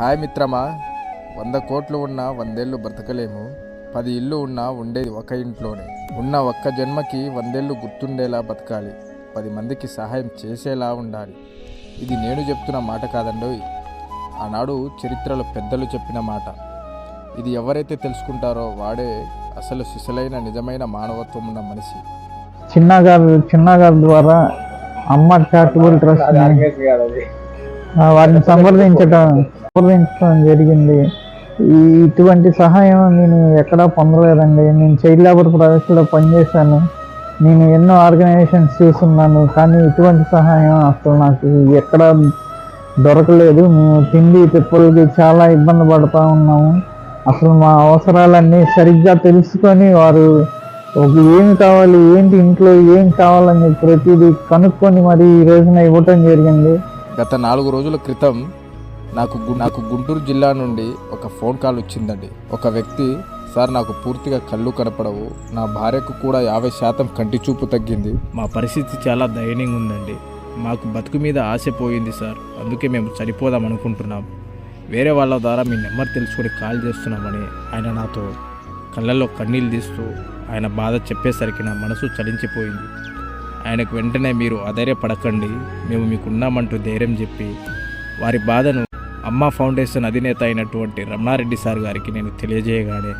Hi మిత్రమా వంద కోట్లు ఉన్నా వందేళ్ళు బ్రతకలేము పది ఇల్లు ఉన్నా ఉండేది ఒక ఇంట్లోనే. ఉన్న ఒక్క జన్మకి వందేళ్ళు గుర్తుండేలా బతకాలి పది మందికి సహాయం చేసేలా ఉండాలి. ఇది నేను చెప్తున్న మాట కాదండోయ్. ఆనాడు చరిత్రలో పెద్దలు చెప్పిన మాట. ఇది ఎవరైతే తెలుసుకుంటారో వాడే అసలు సిసలైన నిజమైన మానవత్వం ఉన్న మనిషి. చిన్నగారు చిన్నగారు ద్వారా అమ్మ చారిటబుల్ ట్రస్ట్ వారిని సంప్రదించడం సంప్రదించడం జరిగింది. ఈ ఇటువంటి సహాయం నేను ఎక్కడా పొందలేదండి. నేను చైల్డ్ లేబర్ ప్రాజెక్టులో పనిచేశాను. నేను ఎన్నో ఆర్గనైజేషన్స్ చూస్తున్నాను. కానీ ఇటువంటి సహాయం అసలు నాకు ఎక్కడ దొరకలేదు. మేము తిండి తిప్పలకి చాలా ఇబ్బంది పడుతూ ఉన్నాము. అసలు మా అవసరాలన్నీ సరిగ్గా తెలుసుకొని వారు ఒక ఏమి కావాలి ఏంటి ఇంట్లో ఏం కావాలని ప్రతిదీ కనుక్కొని మరి ఈ రోజున ఇవ్వటం జరిగింది. గత నాలుగు రోజుల క్రితం నాకు గు- నాకు గుంటూరు జిల్లా నుండి ఒక ఫోన్ కాల్ వచ్చిందండి. ఒక వ్యక్తి సార్ నాకు పూర్తిగా కళ్ళు కనపడవు. నా భార్యకు కూడా యాభై శాతం కంటి చూపు తగ్గింది. మా పరిస్థితి చాలా దయనీయంగా ఉందండి. మాకు బతుకు మీద ఆశ పోయింది సార్. అందుకే మేము చనిపోదాం అనుకుంటున్నాం. వేరే వాళ్ళ ద్వారా మీ నెంబర్ తెలుసుకొని కాల్ చేస్తున్నామని ఆయన నాతో కళ్ళల్లో కన్నీళ్ళు తీస్తూ ఆయన బాధ చెప్పేసరికి నా మనసు చలించిపోయింది. ఆయనకు వెంటనే మీరు అధైర్యపడకండి. మేము మీకున్నామంటూ ధైర్యం చెప్పి వారి బాధను అమ్మ ఫౌండేషన్ అధినేత అయినటువంటి రమణారెడ్డి సార్ గారికి నేను తెలియజేయగానే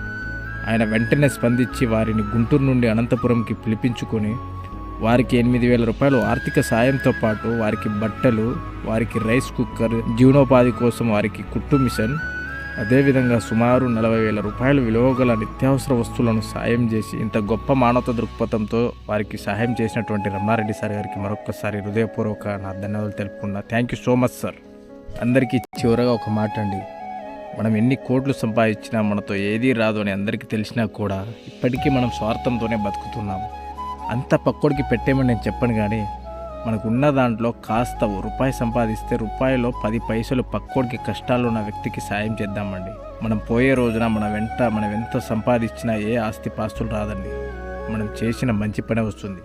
ఆయన వెంటనే స్పందించి వారిని గుంటూరు నుండి అనంతపురంకి పిలిపించుకొని వారికి ఎనిమిది వేల రూపాయలు ఆర్థిక సాయంతో పాటు వారికి బట్టలు వారికి రైస్ కుక్కర్ జీవనోపాధి కోసం వారికి కుట్టు మిషన్ అదేవిధంగా సుమారు నలభై వేల రూపాయలు విలువ గల నిత్యావసర వస్తువులను సాయం చేసి ఇంత గొప్ప మానవత దృక్పథంతో వారికి సహాయం చేసినటువంటి రమణారెడ్డి సార్ గారికి మరొకసారి హృదయపూర్వక నా ధన్యవాదాలు తెలుపుకున్నా. Thank you so much sir అందరికీ చివరగా ఒక మాట అండి మనం ఎన్ని కోట్లు సంపాదించినా మనతో ఏదీ రాదు అని అందరికీ తెలిసినా కూడా ఇప్పటికీ మనం స్వార్థంతోనే బతుకుతున్నాం. అంత పక్కోడికి పెట్టేమని నేను చెప్పను కానీ మనకున్న దాంట్లో కాస్త రూపాయి సంపాదిస్తే రూపాయిలో పది పైసలు పక్కోడికి కష్టాలు ఉన్న వ్యక్తికి సాయం చేద్దామండి. మనం పోయే రోజున మన వెంట మనం ఎంత సంపాదించినా ఏ ఆస్తి పాస్తులు రాదండి. మనం చేసిన మంచి పని వస్తుంది.